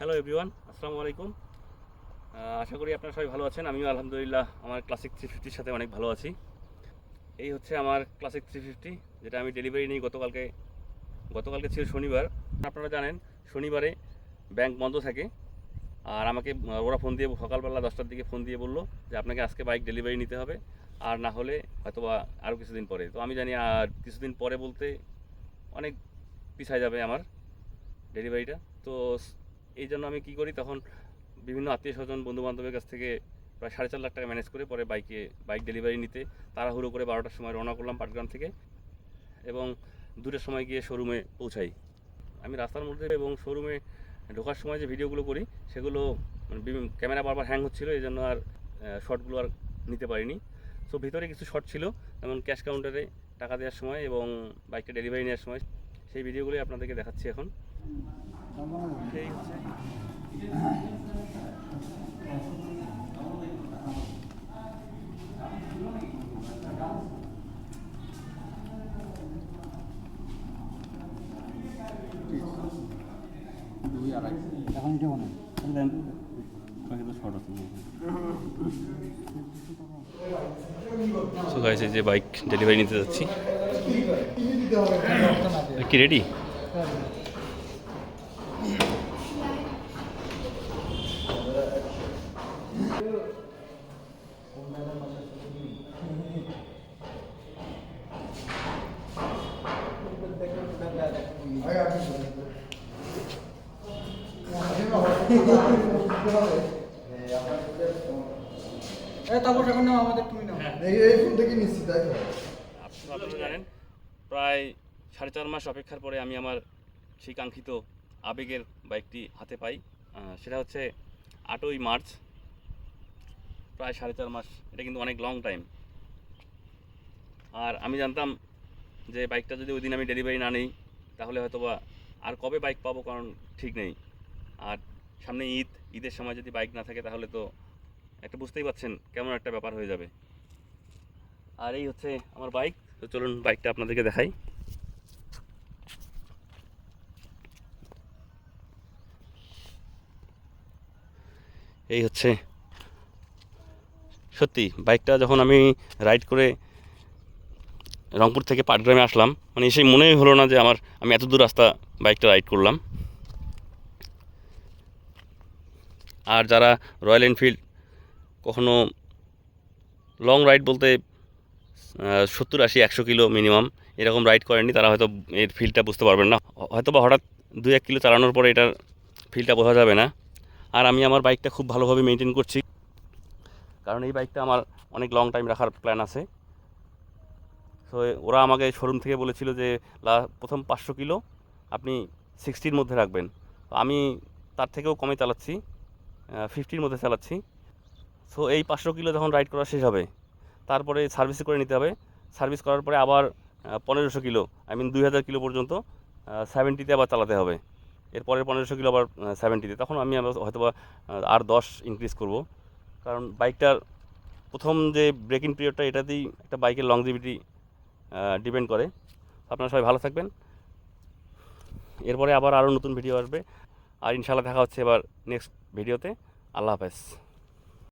Hello everyone আসসালামু আলাইকুম আশা করি আপনারা সবাই ভালো আছেন। আমিও আলহামদুলিল্লাহ আমার ক্লাসিক থ্রি ফিফটির সাথে অনেক ভালো আছি। এই হচ্ছে আমার ক্লাসিক থ্রি ফিফটি যেটা আমি ডেলিভারি নিই গতকালকে। গতকালকে ছিল শনিবার। আপনারা জানেন, শনিবারে ব্যাংক বন্ধ থাকে। আর আমাকে ওরা ফোন দিয়ে, সকালবেলা দশটার দিকে ফোন দিয়ে বলল যে আপনাকে আজকে বাইক ডেলিভারি নিতে হবে। আর না হলে হয়তোবা আরও কিছুদিন পরে। তো আমি জানি আর কিছুদিন পরে বলতে অনেক পিছায় যাবে আমার ডেলিভারিটা তো এই জন্য আমি কি করি, তখন বিভিন্ন আত্মীয় স্বজন বন্ধু বান্ধবের কাছ থেকে প্রায় সাড়ে চার লাখ টাকা ম্যানেজ করে পরে বাইকে বাইক ডেলিভারি নিতে, তাড়াহুড়ো করে বারোটার সময় রওনা করলাম পাটগ্রাম থেকে এবং দুটোর সময় গিয়ে শোরুমে পৌঁছাই। আমি রাস্তার মধ্যে এবং শোরুমে ঢোকার সময় যে ভিডিওগুলো করি, সেগুলো মানে ক্যামেরা বারবার হ্যাং হচ্ছিল, এই জন্য আর শর্টগুলো আর নিতে পারিনি। সো ভিতরে কিছু শর্ট ছিল, যেমন ক্যাশ কাউন্টারে টাকা দেওয়ার সময় এবং বাইকটা ডেলিভারি নেওয়ার সময়। সেই ভিডিওগুলোই আপনাদেরকে দেখাচ্ছি এখন। সেই হচ্ছে এখন এটা মনে সো গাইস এই যে বাইক ডেলিভারি নিতে যাচ্ছি। কি রেডি তারপর এখন নাও আমাদের তুমি নাও। এই এই ফোন থেকে নিচ্ছি তাই তো জানেন প্রায় সাড়ে চার মাস অপেক্ষার পরে আমি আমার সেই কাঙ্ক্ষিত আবেগের বাইকটি হাতে পাই। সেটা হচ্ছে আটই মার্চ প্রায় সাড়ে চার মাস এটা কিন্তু অনেক লং টাইম আর আমি জানতাম যে বাইকটা যদি ওই দিন আমি ডেলিভারি না নিই তাহলে হয়তো বা আর কবে বাইক পাবো কারণ ঠিক নেই। আর সামনে ঈদ, ঈদের সময় যদি বাইক না থাকে তাহলে তো একটা বুঝতেই পারছেন কেমন একটা ব্যাপার হয়ে যাবে। আর এই হচ্ছে আমার বাইক তো চলুন বাইকটা আপনাদেরকে দেখাই। এই হচ্ছে, সত্যি বাইকটা যখন আমি রাইড করে রংপুর থেকে পাটগ্রামে আসলাম মানে এসে মনেই হলো না যে আমার, আমি এত দূর রাস্তা বাইকটা রাইড করলাম। আর যারা রয়্যাল এনফিল্ড কখনো লং রাইড বলতে সত্তর আশি, একশো কিলো মিনিমাম এরকম রাইড করেননি, তারা হয়তো এর ফিলটা বুঝতে পারবেন না। হয়তো বা হঠাৎ দু এক কিলো চালানোর পরে এটার ফিলটা বোঝা যাবে না। আর আমি আমার বাইকটা খুব ভালোভাবে মেনটেন করছি। কারণ এই বাইকটা আমার অনেক লং টাইম রাখার প্ল্যান আছে। তো ওরা আমাকে শোরুম থেকে বলেছিল যে, লা, প্রথম পাঁচশো কিলো আপনি সিক্সটির মধ্যে রাখবেন। আমি তার থেকেও কমে চালাচ্ছি। ফিফটির মধ্যে চালাচ্ছি। সো এই পাঁচশো কিলো যখন রাইড করা শেষ হবে, তারপরে সার্ভিস করে নিতে হবে। সার্ভিস করার পরে আবার পনেরোশো কিলো আই মিন দুই হাজার কিলো পর্যন্ত সেভেন্টিতে আবার চালাতে হবে। এরপরের পনেরোশো কিলো আবার সেভেন্টিতে তখন আমি হয়তো বা আর দশ ইনক্রিজ করব। কারণ বাইকটার প্রথম যে ব্রেকিং পিরিয়ডটা এটাতেই একটা বাইকের লংজিভিটি ডিপেন্ড করে। আপনারা সবাই ভালো থাকবেন। এরপরে আবার আরও নতুন ভিডিও আসবে। আর ইনশাল্লাহ দেখা হচ্ছে এবার নেক্সট ভিডিওতে আল্লাহ হাফেজ।